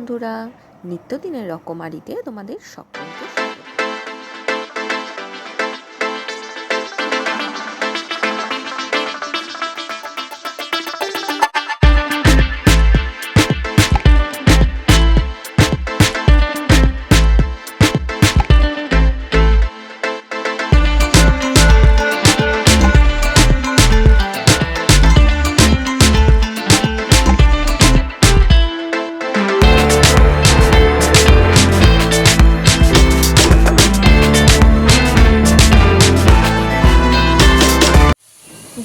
বন্ধুরা নিত্যদিনের রকমারিতে তোমাদের সকলকে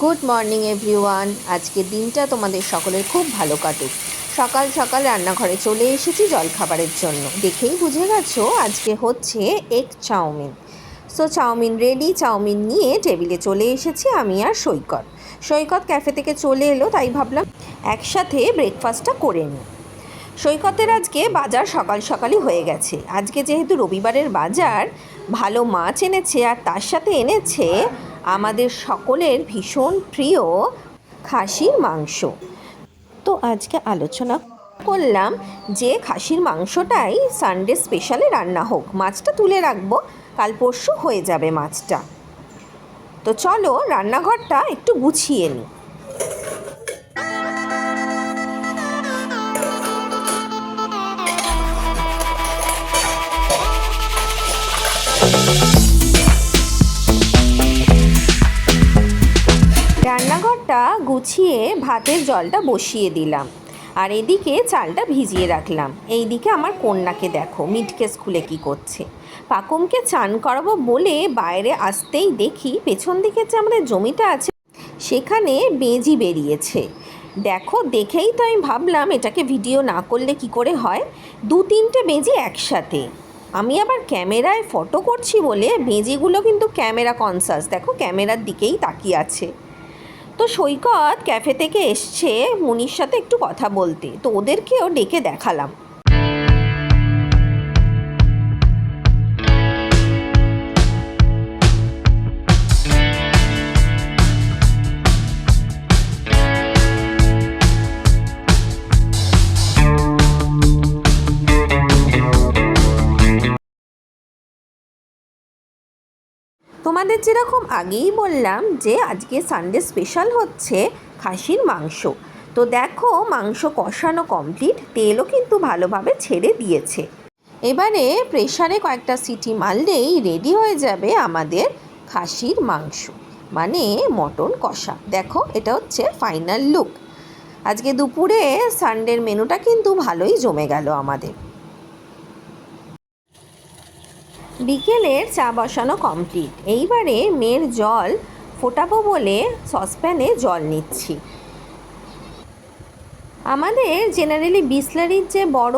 গুড মর্নিং এভরিওয়ান আজকের দিনটা তোমাদের সকলের খুব ভালো কাটুক। সকাল সকাল রান্নাঘরে চলে এসেছি জলখাবারের জন্য। দেখেই বুঝে গেছো, আজকে হচ্ছে egg chowmein. So chowmein ready chowmein নিয়ে টেবিলে চলে এসেছি আমি আর সৈকত। সৈকত ক্যাফে থেকে চলে এলো, তাই ভাবলাম একসাথে ব্রেকফাস্টটা করে নিই। সৈকতের আজকে বাজার সকাল সকালই হয়ে গেছে। আজকে যেহেতু রবিবারের বাজার, ভালো মাছ এনেছে আর তার সাথে এনেছে আমাদের সকলের ভীষণ প্রিয় খাসির মাংস। তো আজকে আলোচনা করলাম যে খাসির মাংসটাই সানডে স্পেশালে রান্না হোক। মাছটা তুলে রাখব, কাল পরশু হয়ে যাবে মাছটা। তো চলো রান্নাঘরটা একটু গুছিয়ে নিই। রান্নাঘরটা গুছিয়ে ভাতের জলটা বসিয়ে দিলাম। আর এদিকে চালটা ভিজিয়ে রাখলাম। এই দিকে আমার কন্যাকে দেখো, মিটকে স্কুলে কি করছে। পাকুমকে চান করাবো বলে বাইরে আসতেই দেখি পেছন দিকে যে আমাদের জমিটা আছে, সেখানে বেজি বেরিয়েছে। দেখো, দেখেই তো আমি ভাবলাম এটাকে ভিডিও না করলে কি করে হয়? দু তিনটে বেজি একসাথে। আমি আবার ক্যামেরায় ফটো করছি বলে বেজিগুলো কিন্তু ক্যামেরা কনসাস দেখো, ক্যামেরার দিকেই তাকিয়ে আছে। তো সৈকত ক্যাফে থেকে এসছে মুনির সাথে একটু কথা বলতে তো ওদেরকেও ডেকে দেখালাম। তোমাদের যেরকম আগেই বললাম যে আজকে সানডে স্পেশাল হচ্ছে খাসির মাংস। তো দেখো মাংস কষানো কমপ্লিট তেলও কিন্তু ভালোভাবে ছেড়ে দিয়েছে। এবারে প্রেশারে কয়েকটা সিটি মারলেই রেডি হয়ে যাবে আমাদের খাসির মাংস। মানে মটন কষা। দেখো, এটা হচ্ছে ফাইনাল লুক আজকে দুপুরে সানডের মেনুটা কিন্তু ভালোই জমে গেল আমাদের। বিকেলের চা বসানো কমপ্লিট এইবারে মেয়ের জল ফোটাবো বলে সসপ্যানে জল নিচ্ছি। আমাদের জেনারেলি বিসলারির যে বড়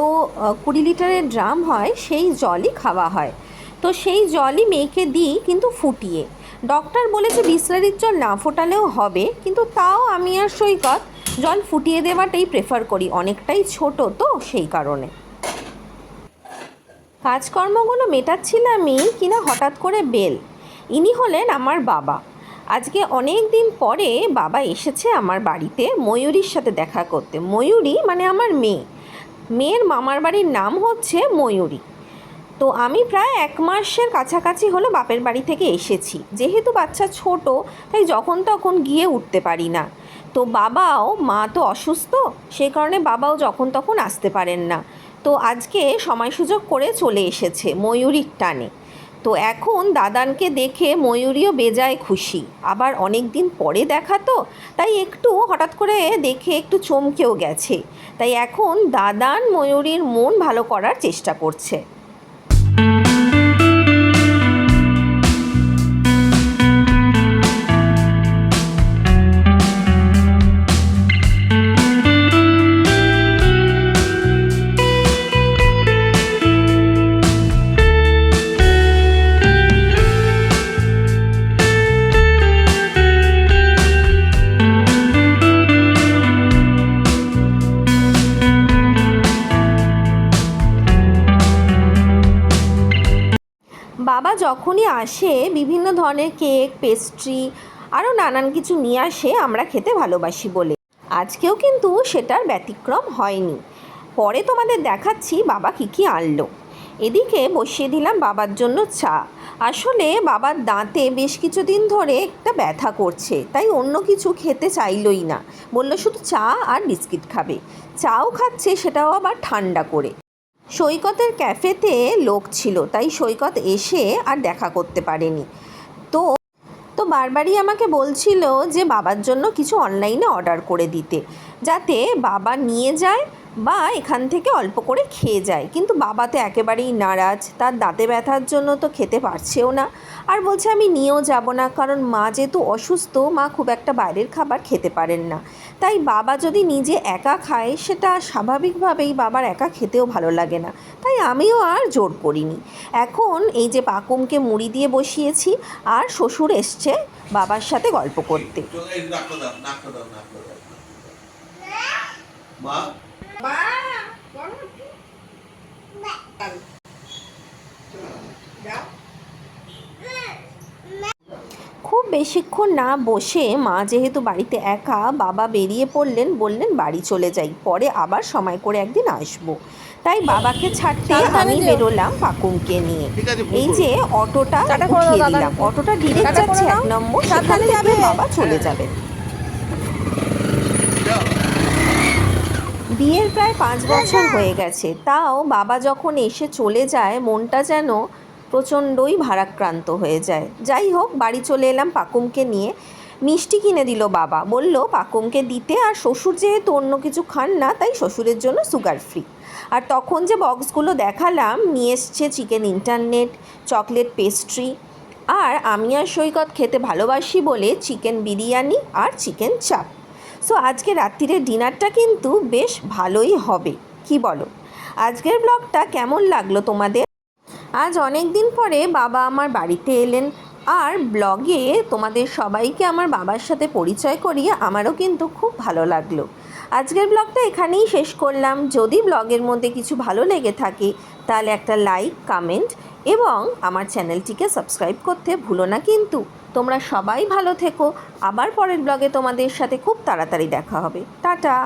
কুড়ি লিটারের ড্রাম হয়, সেই জলই খাওয়া হয়। তো সেই জলই মেয়েকে দিই কিন্তু ফুটিয়ে। ডক্টর বলেছে বিসলারির জল না ফোটালেও হবে, কিন্তু তাও আমি আর সৈকত জল ফুটিয়ে দেওয়াটাই প্রেফার করি। অনেকটাই ছোট তো সেই কারণে। কাজকর্মগুলো মেটাচ্ছিলামই কিনা হঠাৎ করে বেল। ইনি হলেন আমার বাবা। আজকে অনেক দিন পরে বাবা এসেছে আমার বাড়িতে ময়ূরীর সাথে দেখা করতে। ময়ূরী মানে আমার মেয়ে। মেয়ের মামার বাড়ির নাম হচ্ছে ময়ূরী। তো আমি প্রায় এক মাসের কাছাকাছি হলো বাপের বাড়ি থেকে এসেছি। যেহেতু বাচ্চা ছোট, তাই যখন তখন গিয়ে উঠতে পারি না। তো বাবাও, মা তো অসুস্থ সেই কারণে বাবাও যখন তখন আসতে পারেন না। তো আজকে সময় সুযোগ করে চলে এসেছে ময়ূরীর টানে। তো এখন দাদানকে দেখে ময়ূরীও বেজায় খুশি। আবার অনেক দিন পরে দেখা তো, তাই একটু হঠাৎ করে দেখে একটু চমকেও গেছে। তাই এখন দাদান ময়ূরীর মন ভালো করার চেষ্টা করছে। যখনই আসে, বিভিন্ন ধরনের কেক পেস্ট্রি আরও নানান কিছু নিয়ে আসে, আমরা খেতে ভালোবাসি বলে। আজকেও কিন্তু সেটার ব্যতিক্রম হয়নি। পরে তোমাদের দেখাচ্ছি বাবা কী কী আনলো। এদিকে বসিয়ে দিলাম বাবার জন্য চা। আসলে বাবার দাঁতে বেশ কিছুদিন ধরে একটা ব্যথা করছে, তাই অন্য কিছু খেতে চাইলই না। বলল শুধু চা আর বিস্কিট খাবে। চাও খাচ্ছে, সেটাও আবার ঠান্ডা করে। সৈকতের ক্যাফেতে লোক ছিল, তাই সৈকত এসে আর দেখা করতে পারেনি। তো তো বারবারই আমাকে বলছিল যে বাবার জন্য কিছু অনলাইনে অর্ডার করে দিতে, যাতে বাবা নিয়ে যায় বা এখান থেকে অল্প করে খেয়ে যায় কিন্তু বাবা তো একেবারেই নারাজ তার দাঁতে ব্যথার জন্য তো খেতে পারছেও না আর বলছে আমি নিয়েও যাব না কারণ মা যেহেতু অসুস্থ মা খুব একটা বাইরের খাবার খেতে পারেন না তাই বাবা যদি নিজে একা খায় সেটা স্বাভাবিকভাবেই বাবার একা খেতেও ভালো লাগে না তাই আমিও আর জোর করিনি এখন এই যে পাকুমকে মুড়ি দিয়ে বসিয়েছি আর শ্বশুর এসছে বাবার সাথে গল্প করতে মা খুব বেশিক্ষণ না বসে মা যেহেতু বাড়িতে একা বাবা বেরিয়ে পড়লেন বললেন বাড়ি চলে যাই পরে আবার সময় করে একদিন আসব। তাই বাবাকে ছাড়তে আমি বেরোলাম পাকুমকে নিয়ে। এই যে অটোটা টাটা উঠিয়ে দিলাম। অটোটা ডিরেক্ট যাচ্ছে এক নম্বর সেখান যাবে। বাবা চলে যাবেন বিয়ের প্রায় পাঁচ বছর হয়ে গেছে। তাও বাবা যখন এসে চলে যায়, মনটা যেন প্রচণ্ডই ভারাক্রান্ত হয়ে যায়। যাই হোক, বাড়ি চলে এলাম পাকুমকে নিয়ে। মিষ্টি কিনে দিল বাবা। বলল, পাকুমকে দিতে আর শ্বশুর যেহেতু অন্য কিছু খান না, তাই শ্বশুরের জন্য সুগার ফ্রি। আর তখন যে বক্সগুলো দেখালাম, নিয়ে এসছে চিকেন ইন্টারনেট, চকলেট পেস্ট্রি। আর আমি আর সৈকত খেতে ভালোবাসি বলে চিকেন বিরিয়ানি আর চিকেন চাপ। সো আজকে রাত্রিরের ডিনারটা কিন্তু বেশ ভালোই হবে। কি বলো? আজকের ব্লগটা কেমন লাগল তোমাদের? আজ অনেক দিন পরে বাবা আমার বাড়িতে এলেন। আর ব্লগে তোমাদের সবাইকে আমার বাবার সাথে পরিচয় করিয়ে আমারও কিন্তু খুব ভালো লাগল। আজকের ব্লগটা এখানেই শেষ করলাম। যদি ব্লগের মধ্যে কিছু ভালো লেগে থাকে, তাহলে একটা লাইক, কমেন্ট এবং আমার চ্যানেলটিকে সাবস্ক্রাইব করতে ভুলো না কিন্তু। তোমরা সবাই ভালো থেকো। আবার পরের ব্লগে তোমাদের সাথে খুব তাড়াতাড়ি দেখা হবে। টাটা!